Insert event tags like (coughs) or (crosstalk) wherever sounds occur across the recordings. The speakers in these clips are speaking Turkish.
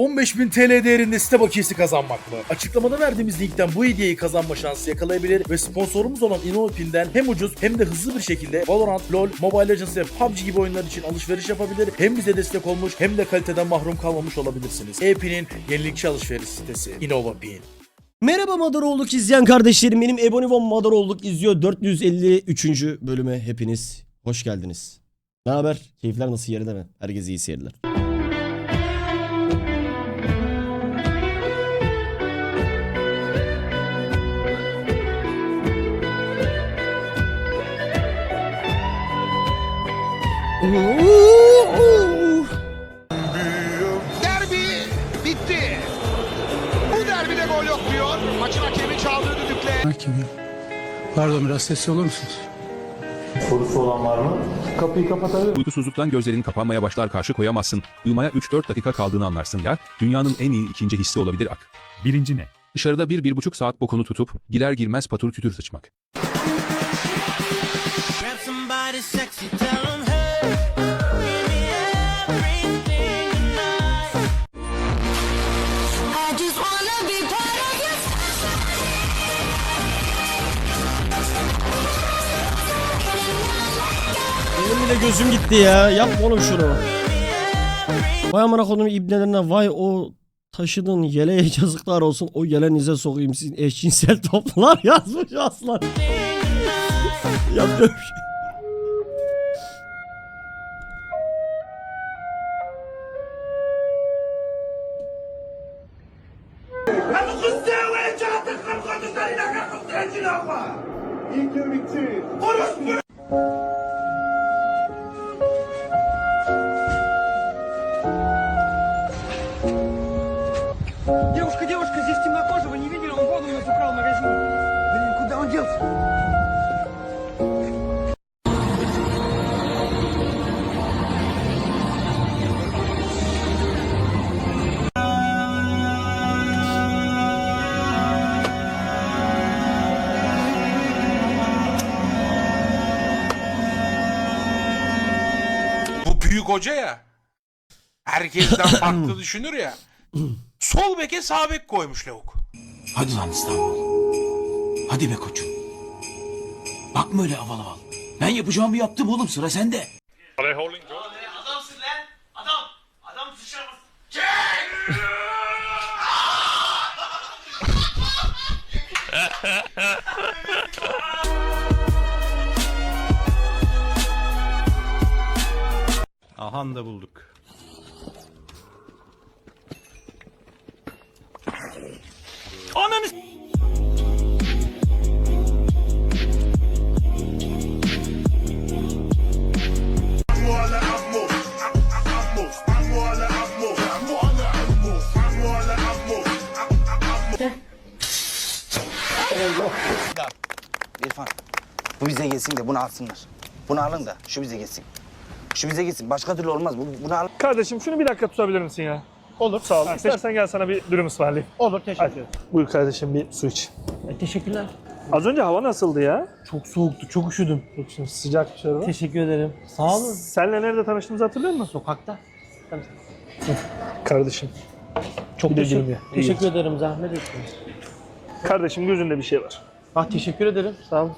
15.000 TL değerinde site bakiyesi kazanmak mı? Açıklamada verdiğimiz linkten bu hediyeyi kazanma şansı yakalayabilir ve sponsorumuz olan InnoPin'den hem ucuz hem de hızlı bir şekilde Valorant, LoL, Mobile Legends ve PUBG gibi oyunlar için alışveriş yapabilir. Hem bize destek olmuş hem de kaliteden mahrum kalmamış olabilirsiniz. E-Pin'in yenilikçi alışveriş sitesi InnovaPin. Merhaba Madaroğluk izleyen kardeşlerim. Benim Ebonivon Madaroğluk izliyor. 453. bölüme hepiniz hoş geldiniz. Ne haber? Keyifler nasıl yerinde mi? Herkese iyi seyirler. Derbi bitti. Bu derbide gol yok diyor. Maçın hakemi çaldığı düdükle. Kim ya? Pardon biraz sesli olur musunuz? Uykusuzluktan gözlerin kapanmaya başlar karşı koyamazsın. Uyumaya 3-4 dakika kaldığını anlarsın ya. Dünyanın en iyi ikinci hissi olabilir ak. Birinci ne? Dışarıda bir, bir buçuk saat bokunu tutup girer girmez patır kütür sıçmak. Grab somebody sexy, tell 'em, bile gözüm gitti ya. Yapma oğlum şunu. Vay amına kodum ibnelerine vay o taşının yeleğe yazıklar olsun. O yelenize sokayım sizin eşcinsel toplar (laughs) yazmış aslan. Yapacağım şey. Thank you. Hoşçakalın. Bu büyük hoca ya. Herkesten (coughs) farklı düşünür ya. Sol beke sağ bek koymuş Lavuk. Hadi lan İstanbul. Hadi be koçum. Bakma öyle aval aval. Ben yapacağımı yaptım oğlum sıra sende. Adamsın lan, adam. Adam sıçramaz. Ahan da bulduk. Bize gelsin de bunu alsınlar. Bunu alın da şu bize gelsin. Şu bize gelsin. Başka türlü olmaz. Bu, bunu al. Kardeşim şunu bir dakika tutabilir misin ya? Olur. Sağ ol. İstersen gel sana bir dürüm ısmarlayayım. Olur, teşekkür ederim. Buyur kardeşim bir su iç. Teşekkürler. Az önce hava nasıldı ya? Çok soğuktu, çok üşüdüm. Yok şimdi sıcak dışarıda. Teşekkür ederim. Sağ olun. Senle nerede tanıştığımızı hatırlıyor musun? Sokakta. Kardeşim. Çok Bir de teşekkür, gülüm ya. teşekkür ederim. Zahmet ettiniz. Kardeşim gözünde bir şey var. Ah teşekkür ederim. Sağ olun.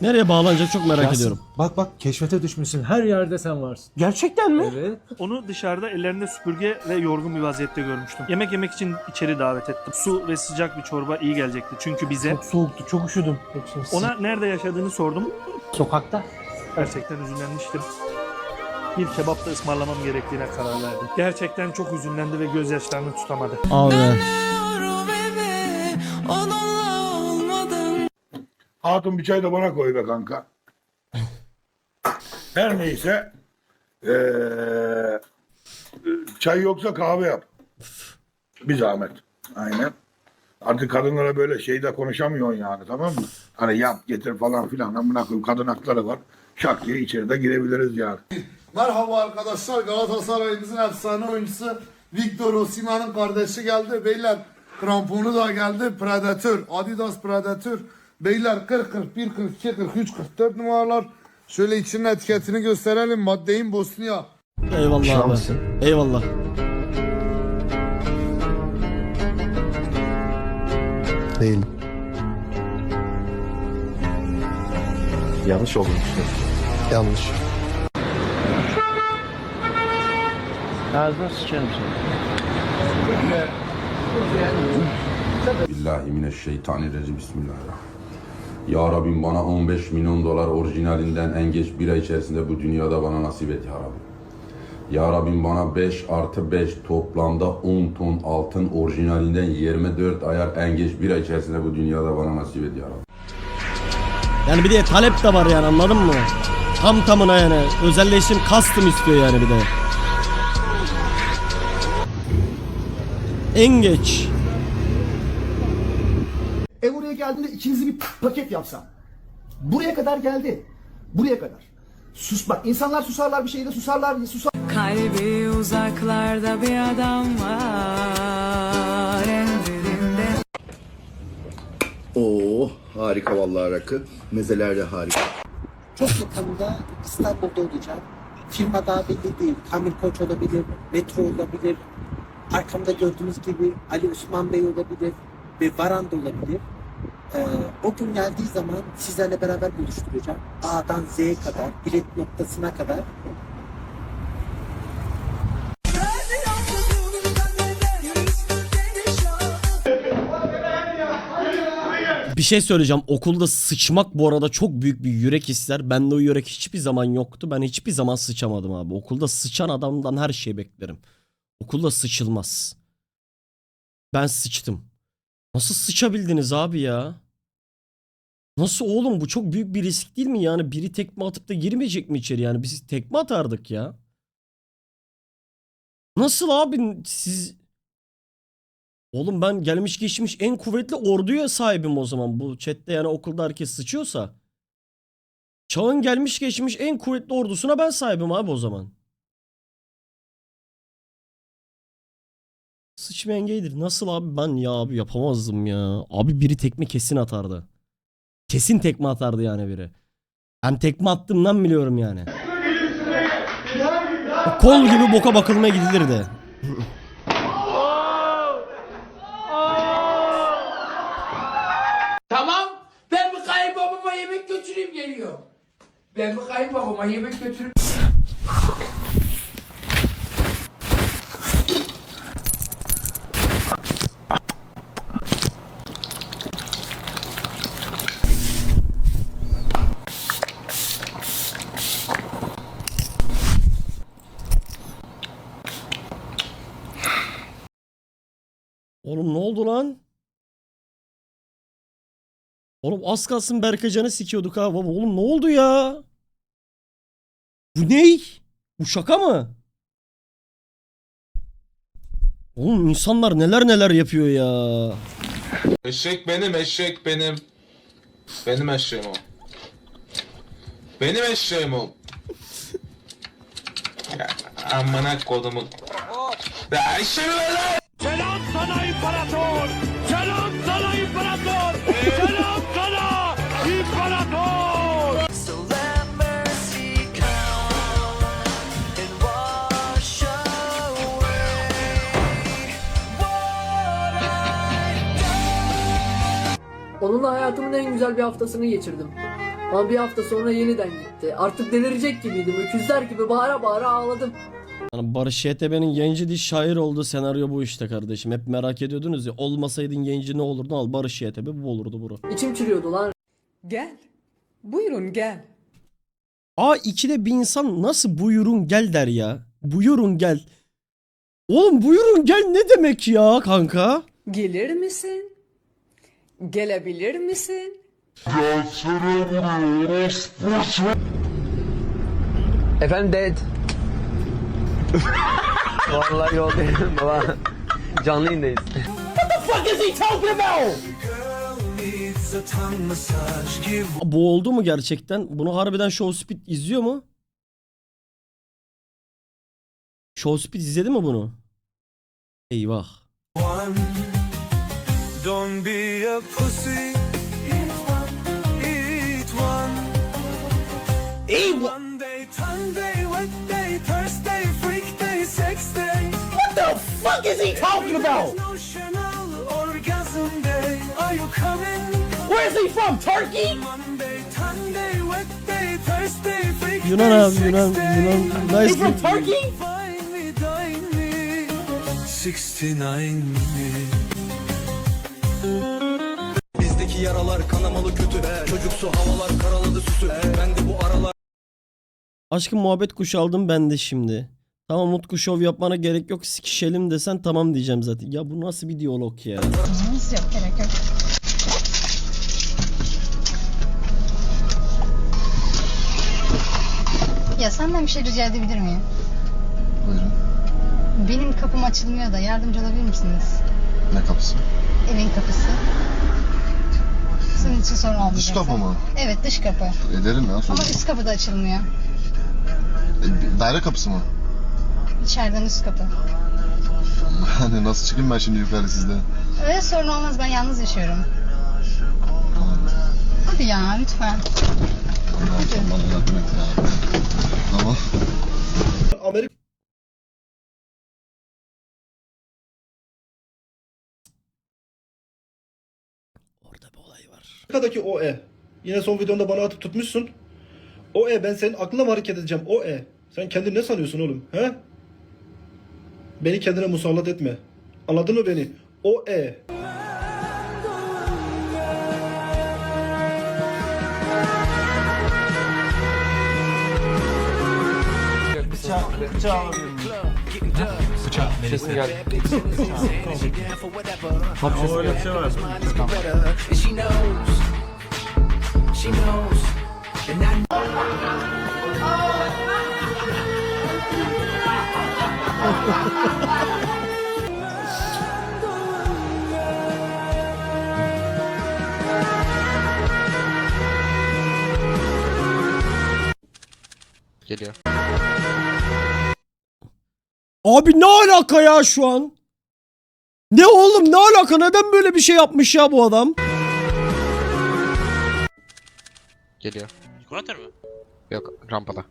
Nereye bağlanacak çok merak ediyorum. Bak bak keşfete düşmüşsün. Her yerde sen varsın. Gerçekten mi? Evet. Onu dışarıda ellerinde süpürge ve yorgun bir vaziyette görmüştüm. Yemek yemek için içeri davet ettim. Su ve sıcak bir çorba iyi gelecekti. Çünkü bize Çok soğuktu, çok üşüdüm. Şimdi ona nerede yaşadığını sordum. sokakta. Gerçekten üzünlenmiştim. Bir kebap da ısmarlamam gerektiğine karar verdim. Gerçekten çok üzünlendi ve gözyaşlarını tutamadı. Abi. Hatun bir çay da bana koy be kanka. Her neyse. Ee, çay yoksa kahve yap. Bir zahmet. Aynen. Artık kadınlara böyle şeyde konuşamıyorsun yani tamam mı? Hani yap getir falan filan. Amına koyayım kadın hakları var. Şak diye içeride girebiliriz yani. Merhaba arkadaşlar. Galatasaray'ımızın efsane oyuncusu Victor Osimhen'in kardeşi geldi. Beyler kramponu da geldi. Predator. Adidas Predator. Beyler 40, 41, 42, 43, 44 numaralar. Şöyle içinin etiketini gösterelim. Maddeyin bosunu. Eyvallah abi. Eyvallah. Değil. Yanlış olduğunu. Yanlış. Ağzına sıçarım seni. Bismillahirrahmanirrahim. Ya Rabbim bana 15 milyon dolar orijinalinden en geç bir ay içerisinde bu dünyada bana nasip et ya Rabbim. Ya Rabbim bana 5 artı 5 toplamda 10 ton altın orijinalinden 24 ayar en geç bir ay içerisinde bu dünyada bana nasip et ya Rabbim. Yani bir de talep de var yani anladın mı? Tam tamına yani. Özelleşim custom istiyor yani bir de. En geç. E buraya geldiğinde ikinizi bir paket yapsam. Buraya kadar geldi. Buraya kadar. Sus bak insanlar susarlar bir şeyde susarlar susar. Kalbi uzaklarda bir adam var en dibinde. Oo harika vallahi rakı. Mezeler de harika. Çok yakında İstanbul'da olacağım. Firma daha belli değil. Kamil Koç olabilir, Metro olabilir. Arkamda gördüğünüz gibi Ali Osman Bey olabilir ve Varan da olabilir. Ee, o gün geldiği zaman sizlerle beraber buluşturacağım. A'dan Z'ye kadar, bilet noktasına kadar. Bir şey söyleyeceğim. Okulda sıçmak bu arada çok büyük bir yürek ister. Bende o yürek hiçbir zaman yoktu. Ben hiçbir zaman sıçamadım abi. Okulda sıçan adamdan her şeyi beklerim. Okulda sıçılmaz. Ben sıçtım. Nasıl sıçabildiniz abi ya? Nasıl oğlum bu çok büyük bir risk değil mi yani? Biri tekme atıp da girmeyecek mi içeri yani? Biz tekme atardık ya. Nasıl abi siz... Oğlum ben gelmiş geçmiş en kuvvetli orduya sahibim o zaman. Bu chatte yani okulda herkes sıçıyorsa. Çağın gelmiş geçmiş en kuvvetli ordusuna ben sahibim abi o zaman. Sıçmayan gaydir. Nasıl abi ben ya abi yapamazdım ya. Abi biri tekme kesin atardı. Kesin tekme atardı yani biri. Ben tekme attığımdan biliyorum yani. Kol gibi boka bakılmaya gidilirdi. Tamam. Ben bir kayınbabama yemek götüreyim geliyor. Ben bir kayınbabama yemek götürüp Oğlum ne oldu lan? Oğlum az kalsın Berkacan'ı sikiyorduk ha baba. Oğlum ne oldu ya? Bu ne? Bu şaka mı? Oğlum insanlar neler neler yapıyor ya. Eşek benim, eşek benim. Benim eşeğim o. Benim eşeğim o. Ya, amına kodumu. Ya eşeğimi ver lan! Selam sana imparator! Onunla hayatımın en güzel bir haftasını geçirdim. Ama bir hafta sonra yeniden gitti. Artık delirecek gibiydim. Öküzler gibi bağıra bağıra ağladım. Yani Barış YTB'nin Genci Diş şair olduğu senaryo bu işte kardeşim. Hep merak ediyordunuz ya. Olmasaydın Genci ne olurdu? Al Barış YTB bu olurdu bro. İçim çürüyordu lan. Gel. Buyurun gel. Aa ikide bir insan nasıl buyurun gel der ya. Buyurun gel. Oğlum buyurun gel ne demek ya kanka? Gelir misin? Gelebilir misin? Efendim dad. Vallahi yol değilim baba. Canlı yayındayız. Bu oldu mu gerçekten? Bunu harbiden Show Speed izliyor mu? Show Speed izledi mi bunu? Eyvah. be a pussy. Eat one. Eat one. Sunday, Thursday, freak day, sex day. What the fuck is he talking about? Where is he from? Turkey? Monday, Sunday, Thursday, freak you know, day, you know, you know, nice. He's from Turkey. Sixty-nine minutes. Yaralar kanamalı kötü Çocuksu havalar karaladı süsü Ben de bu aralar Aşkım muhabbet kuşu aldım ben de şimdi. Tamam Utku şov yapmana gerek yok sikişelim desen tamam diyeceğim zaten. Ya bu nasıl bir diyalog ya? Yok gerek yok. Ya senden bir şey rica edebilir miyim? Buyurun. Benim kapım açılmıyor da yardımcı olabilir misiniz? Ne kapısı? Evin kapısı. Senin için sorun olmayacak. Dış kapı mı? Evet dış kapı. Ederim ya Ama üst kapı da açılmıyor. daire kapısı mı? İçeriden üst kapı. (laughs) Hani nasıl çıkayım ben şimdi yukarı sizde? Öyle sorun olmaz ben yalnız yaşıyorum. Hadi ya lütfen. Allah'ım bana yardım et ya. Tamam. Amerika olay var. Amerika'daki o E. Yine son videonda bana atıp tutmuşsun. O E ben senin aklına mı hareket edeceğim? O E. Sen kendini ne sanıyorsun oğlum? He? Beni kendine musallat etme. Anladın mı beni? O E. She knows. She knows. And I Geliyor Abi ne alaka ya şu an? Ne oğlum ne alaka? Neden böyle bir şey yapmış ya bu adam? Geliyor Çikolata mı? Yok rampada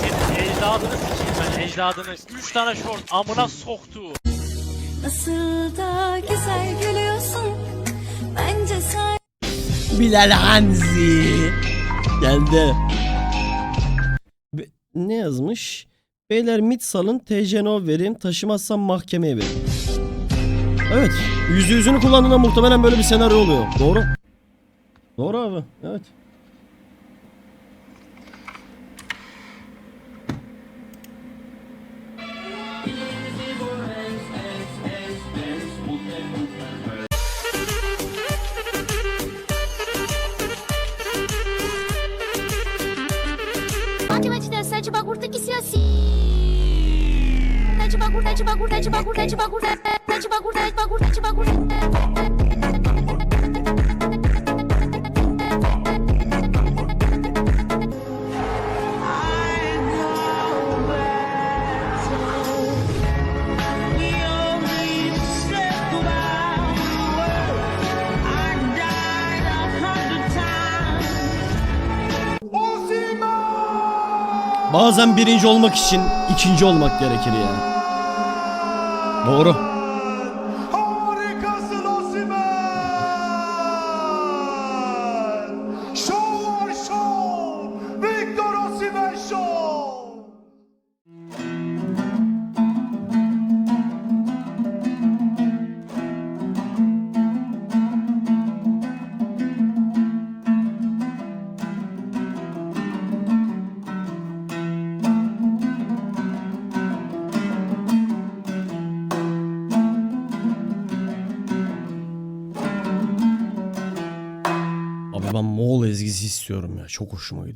Senin ecdadını sikeyim ben ecdadını. 3 tane şort amına soktu. Nasıl da güzel gülüyorsun. Bence sen Bilal Hanzi. Geldi. Ne yazmış? Beyler mit salın TCNO verin taşımazsam mahkemeye verin. Evet. Yüzü yüzünü kullandığında muhtemelen böyle bir senaryo oluyor. Doğru. Doğru abi. Evet. assim. É de bagulho, é de bagulho, é de bagulho, é de bagulho, é de bagulho, é de bagulho, é de bagulho. Bazen birinci olmak için ikinci olmak gerekir ya. Doğru. İstiyorum ya. Çok hoşuma gidiyor.